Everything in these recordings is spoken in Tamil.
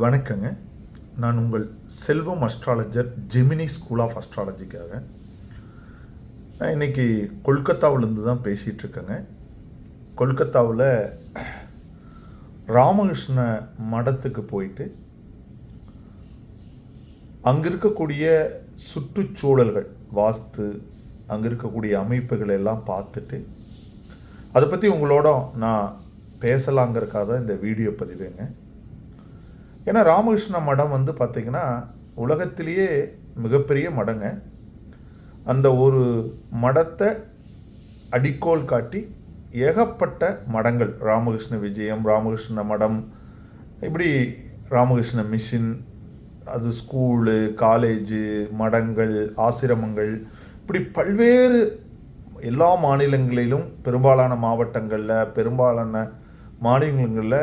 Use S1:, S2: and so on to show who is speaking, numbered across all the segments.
S1: வணக்கங்க. நான் உங்கள் Selvam astrologer Gemini school of அஸ்ட்ராலஜிக்காக நான் இன்னைக்கு கொல்கத்தாவிலேருந்து தான் பேசிகிட்டு இருக்கேங்க கொல்கத்தாவில் ராமகிருஷ்ண மடத்துக்கு போயிட்டு அங்கே இருக்கக்கூடிய சுற்றுச்சூழல்கள் வாஸ்து அங்கே இருக்கக்கூடிய அமைப்புகள் எல்லாம் பார்த்துட்டு அதை பற்றி உங்களோட நான் பேசலாங்கிறக்காக தான் இந்த வீடியோ பதிவேங்க. ஏன்னா ராமகிருஷ்ண மடம் வந்து பார்த்திங்கன்னா உலகத்திலேயே மிகப்பெரிய மடங்க. அந்த ஒரு மடத்தை அடிக்கோல் காட்டி ஏகப்பட்ட மடங்கள். ராமகிருஷ்ண விஜயம் ராமகிருஷ்ண மடம் இப்படி ராமகிருஷ்ண மிஷின் அது ஸ்கூலு காலேஜு மடங்கள் ஆசிரமங்கள் இப்படி பல்வேறு எல்லா மாநிலங்களிலும் பெரும்பாலான மாவட்டங்களில் பெரும்பாலான மாநிலங்களில்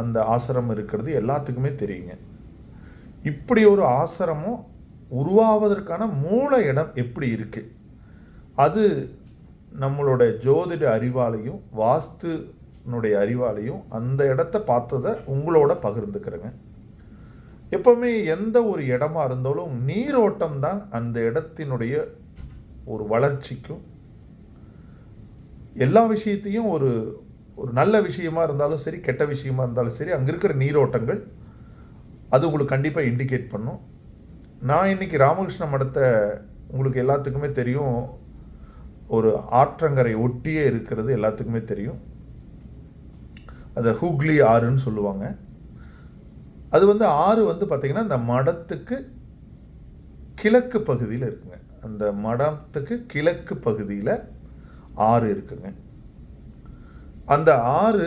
S1: அந்த ஆசிரமம் இருக்கிறது எல்லாத்துக்குமே தெரியுங்க. இப்படி ஒரு ஆசிரமம் உருவாவதற்கான மூல இடம் எப்படி இருக்கு? அது நம்மளோட ஜோதிட அறிவாலையும் வாஸ்துனுடைய அறிவாலையும் அந்த இடத்த பார்த்ததை உங்களோட பகிர்ந்துக்கிறேங்க. எப்பவுமே எந்த ஒரு இடமா இருந்தாலும் நீரோட்டம் தான் அந்த இடத்தினுடைய ஒரு வளர்ச்சிக்கும் எல்லா விஷயத்தையும் ஒரு ஒரு நல்ல விஷயமா இருந்தாலும் சரி கெட்ட விஷயமா இருந்தாலும் சரி அங்கே இருக்கிற நீரோட்டங்கள் அது உங்களுக்கு கண்டிப்பாக இண்டிகேட் பண்ணும். நான் இன்னைக்கு ராமகிருஷ்ண மடத்தை உங்களுக்கு எல்லாத்துக்குமே தெரியும். ஒரு ஆற்றங்கரை ஒட்டியே இருக்கிறது எல்லாத்துக்குமே தெரியும். அதை ஹூக்லி ஆறுன்னு சொல்லுவாங்க. அது வந்து ஆறு வந்து பார்த்திங்கன்னா அந்த மடத்துக்கு கிழக்கு பகுதியில் இருக்குங்க. அந்த மடத்துக்கு கிழக்கு பகுதியில் ஆறு இருக்குங்க. அந்த ஆறு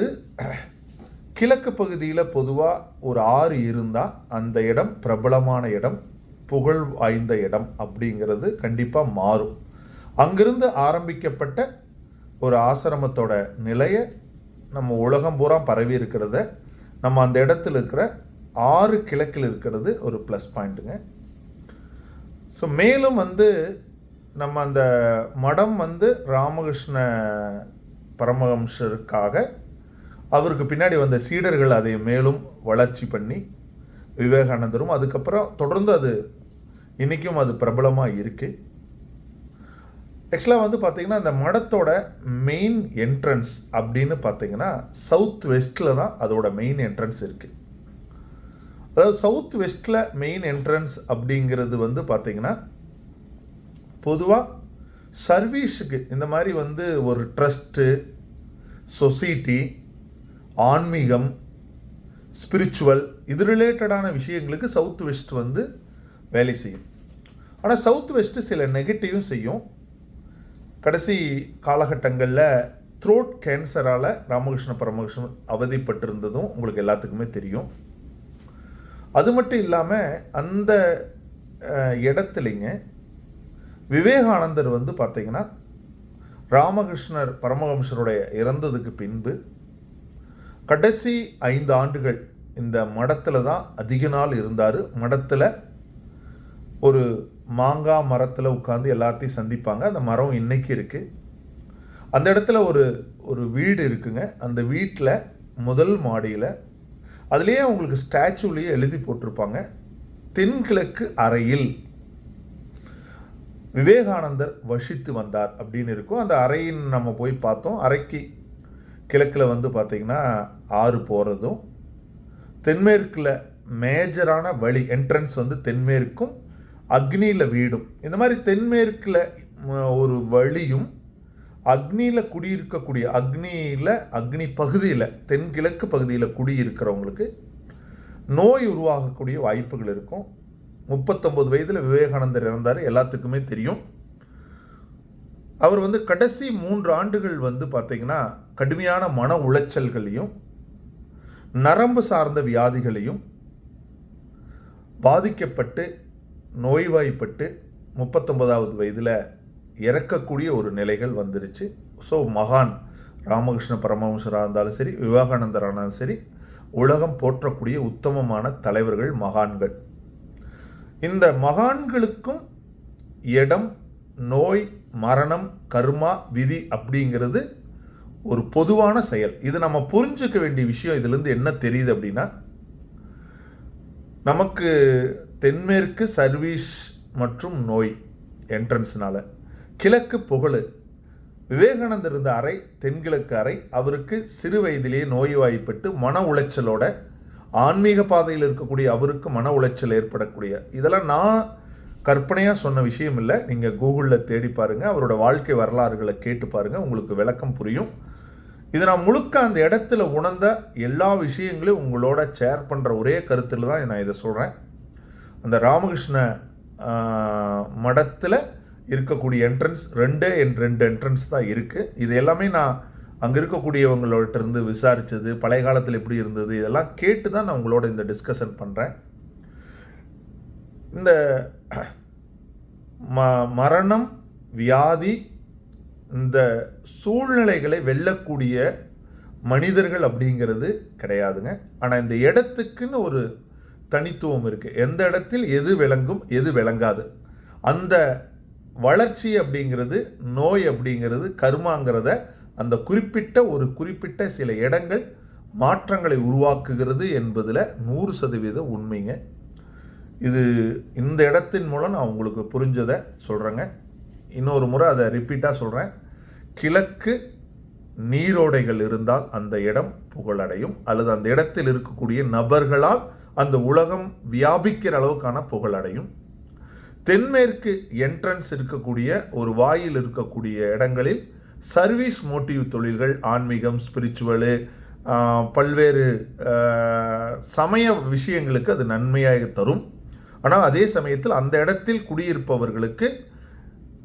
S1: கிழக்கு பகுதியில் பொதுவாக ஒரு ஆறு இருந்தால் அந்த இடம் பிரபலமான இடம் புகழ் வாய்ந்த இடம் அப்படிங்கிறது கண்டிப்பாக மாறும். அங்கிருந்து ஆரம்பிக்கப்பட்ட ஒரு ஆசிரமத்தோட நிலையை நம்ம உலகம் பூரா பரவி இருக்கிறத நம்ம அந்த இடத்துல இருக்கிற ஆறு கிழக்கில் இருக்கிறது ஒரு ப்ளஸ் பாயிண்ட்டுங்க ஸோ மேலும் வந்து நம்ம அந்த மடம் வந்து ராமகிருஷ்ண பரமஹம்சருக்காக அவருக்கு பின்னாடி வந்த சீடர்கள் அதை மேலும் வளர்ச்சி பண்ணி விவேகானந்தரும் அதுக்கப்புறம் தொடர்ந்து அது இன்றைக்கும் அது பிரபலமாக இருக்குது ஆக்சுவலாக வந்து பார்த்திங்கன்னா அந்த மடத்தோட மெயின் என்ட்ரன்ஸ் அப்படின்னு பார்த்தீங்கன்னா சவுத் வெஸ்ட்டில் தான் அதோட மெயின் என்ட்ரன்ஸ் இருக்குது அதாவது சவுத் வெஸ்ட்டில் மெயின் என்ட்ரன்ஸ் அப்படிங்கிறது வந்து பார்த்திங்கன்னா பொதுவாக சர்வீஸுக்கு இந்த மாதிரி வந்து ஒரு ட்ரஸ்ட்டு சொசைட்டி ஆன்மீகம் ஸ்பிரிச்சுவல் இது ரிலேட்டடான விஷயங்களுக்கு சவுத் வெஸ்ட் வந்து வேலை செய்யும். ஆனால் சவுத் வெஸ்ட்டு சில நெகட்டிவும் செய்யும். கடைசி காலகட்டங்களில் த்ரோட் கேன்சரால் ராமகிருஷ்ண பரமகிருஷ்ணன் அவதிப்பட்டிருந்ததும் உங்களுக்கு எல்லாத்துக்குமே தெரியும். அது மட்டும் இல்லாமல் அந்த இடத்துலைங்க விவேகானந்தர் வந்து பார்த்தீங்கன்னா ராமகிருஷ்ணர் பரமஹம்சருடைய இறந்ததுக்கு பின்பு கடைசி ஐந்து ஆண்டுகள் இந்த மடத்தில் தான் அதிக நாள் இருந்தார். மடத்தில் ஒரு மாங்காய் மரத்தில் உட்காந்து எல்லாத்தையும் சந்திப்பாங்க. அந்த மரம் இன்னைக்கு இருக்குது அந்த இடத்துல ஒரு ஒரு வீடு இருக்குங்க. அந்த வீட்டில் முதல் மாடியில் அதுலேயே உங்களுக்கு ஸ்டாச்சுலேயே எழுதி போட்டிருப்பாங்க. தென்கிழக்கு அறையில். விவேகானந்தர் வசித்து வந்தார் அப்படின்னு இருக்கும். அந்த அறையின் நம்ம போய் பார்த்தோம். அறைக்கு கிழக்கில் வந்து பார்த்திங்கன்னா ஆறு போகிறதும் தென்மேற்கில் மேஜரான வழி என்ட்ரன்ஸ் வந்து தென்மேற்கும் அக்னியில் வீடும். இந்த மாதிரி தென்மேற்கில் ஒரு வழியும் அக்னியில் குடியிருக்கக்கூடிய அக்னியில் அக்னி பகுதியில் தென்கிழக்கு பகுதியில் குடியிருக்கிறவங்களுக்கு நோய் உருவாகக்கூடிய வாய்ப்புகள் இருக்கும். முப்பத்தொம்பது வயதில் விவேகானந்தர் இறந்தார். எல்லாத்துக்குமே தெரியும். அவர் வந்து கடைசி மூன்று ஆண்டுகள் வந்து பார்த்திங்கன்னா கடுமையான மன உளைச்சல்களையும் நரம்பு சார்ந்த வியாதிகளையும் பாதிக்கப்பட்டு நோய்வாய்ப்பட்டு முப்பத்தொன்பதாவது வயதில் இறக்கக்கூடிய ஒரு நிலைகள் வந்துருச்சு. ஸோ மகான் ராமகிருஷ்ண பரமஹம்சராக இருந்தாலும் சரி விவேகானந்தரானாலும் சரி உலகம் போற்றக்கூடிய உத்தமமான தலைவர்கள் மகான்கள். இந்த மகான்களுக்கும் இடம் நோய் மரணம் கர்மா விதி அப்படிங்கிறது ஒரு பொதுவான செயல். இது நம்ம புரிஞ்சுக்க வேண்டிய விஷயம். இதுலேருந்து என்ன தெரியுது அப்படின்னா நமக்கு தென்மேற்கு சர்வீஸ் மற்றும் நோய் என்ட்ரன்ஸ்னால கிழக்கு புகழ் விவேகானந்தர் இருந்த அறை தென்கிழக்கு அறை அவருக்கு சிறு வயதிலேயே நோய்வாய்ப்பட்டு மன உளைச்சலோட ஆன்மீக பாதையில் இருக்கக்கூடிய அவருக்கு மன உளைச்சல் ஏற்படக்கூடிய. இதெல்லாம் நான் கற்பனையாக சொன்ன விஷயம் இல்லை. நீங்கள் கூகுளில் தேடி பாருங்கள் அவரோட வாழ்க்கை வரலாறுகளை கேட்டு பாருங்கள் உங்களுக்கு விளக்கம் புரியும். இது நான் முழுக்க அந்த இடத்துல உணர்ந்த எல்லா விஷயங்களையும் உங்களோட ஷேர் பண்ணுற ஒரே கருத்தில் தான் நான் இதை சொல்கிறேன் அந்த ராமகிருஷ்ண மடத்தில் இருக்கக்கூடிய என்ட்ரன்ஸ் ரெண்டே என் ரெண்டு என்ட்ரன்ஸ் தான் இருக்குது இது எல்லாமே நான் அங்கே இருக்கக்கூடியவங்கள்ட்ட இருந்து விசாரித்தது பழைய காலத்தில் எப்படி இருந்தது இதெல்லாம் கேட்டு தான் நான் உங்களோட இந்த டிஸ்கஷன் பண்ணுறேன் இந்த ம மரணம் வியாதி இந்த சூழ்நிலைகளை வெல்லக்கூடிய மனிதர்கள் அப்படிங்கிறது கிடையாதுங்க. ஆனால் இந்த இடத்துக்குன்னு ஒரு தனித்துவம் இருக்குது எந்த இடத்தில் எது விளங்கும் எது விளங்காது. அந்த வளர்ச்சி அப்படிங்கிறது நோய் அப்படிங்கிறது கர்மாங்கிறத அந்த குறிப்பிட்ட ஒரு குறிப்பிட்ட சில இடங்கள் மாற்றங்களை உருவாக்குகிறது என்பதில் நூறு சதவீதம் உண்மைங்க. இது இந்த இடத்தின் மூலம் நான் உங்களுக்கு புரிஞ்சதை சொல்கிறேங்க இன்னொரு முறை அதை ரிப்பீட்டாக சொல்கிறேன் கிழக்கு நீரோடைகள் இருந்தால் அந்த இடம் புகழடையும். அல்லது அந்த இடத்தில் இருக்கக்கூடிய நபர்களால் அந்த உலகம் வியாபிக்கிற அளவுக்கான புகழடையும். தென்மேற்கு என்ட்ரன்ஸ் இருக்கக்கூடிய ஒரு வாயில் இருக்கக்கூடிய இடங்களில் சர்வீஸ் மோட்டிவ் தொழில்கள் ஆன்மீகம் ஸ்பிரிச்சுவலு பல்வேறு சமய விஷயங்களுக்கு அது நன்மையாக தரும். ஆனால் அதே சமயத்தில் அந்த இடத்தில் குடியிருப்பவர்களுக்கு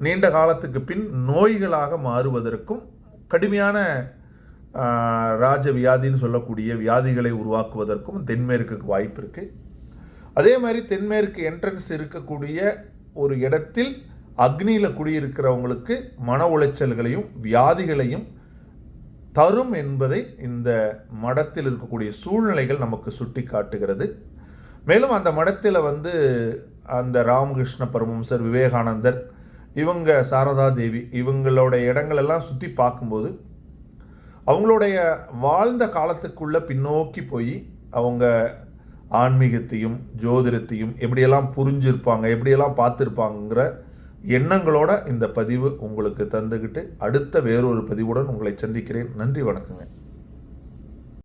S1: நீண்ட காலத்துக்கு பின் நோய்களாக மாறுவதற்கும் கடுமையான ராஜ வியாதின்னு சொல்லக்கூடிய வியாதிகளை உருவாக்குவதற்கும் தென்மேற்குக்கு வாய்ப்பு இருக்குது அதே மாதிரி தென்மேற்கு என்ட்ரன்ஸ் இருக்கக்கூடிய ஒரு இடத்தில் அக்னியில் குடியிருக்கிறவங்களுக்கு மன உளைச்சல்களையும் வியாதிகளையும் தரும் என்பதை இந்த மடத்தில் இருக்கக்கூடிய சூழ்நிலைகள் நமக்கு சுட்டி காட்டுகிறது மேலும் அந்த மடத்தில் வந்து அந்த ராமகிருஷ்ண பரமம்சர் விவேகானந்தர் இவங்க சாரதா தேவி இவங்களோட இடங்களெல்லாம் சுற்றி பார்க்கும்போது அவங்களுடைய வாழ்ந்த காலத்துக்குள்ளே பின்னோக்கி போய் அவங்க ஆன்மீகத்தையும் ஜோதிடத்தையும் எப்படியெல்லாம் புரிஞ்சிருப்பாங்க எப்படியெல்லாம் பார்த்துருப்பாங்கிற எண்ணங்களோட இந்த பதிவு உங்களுக்கு தந்துக்கிட்டு அடுத்த வேறொரு பதிவுடன் உங்களை சந்திக்கிறேன். நன்றி வணக்கங்க.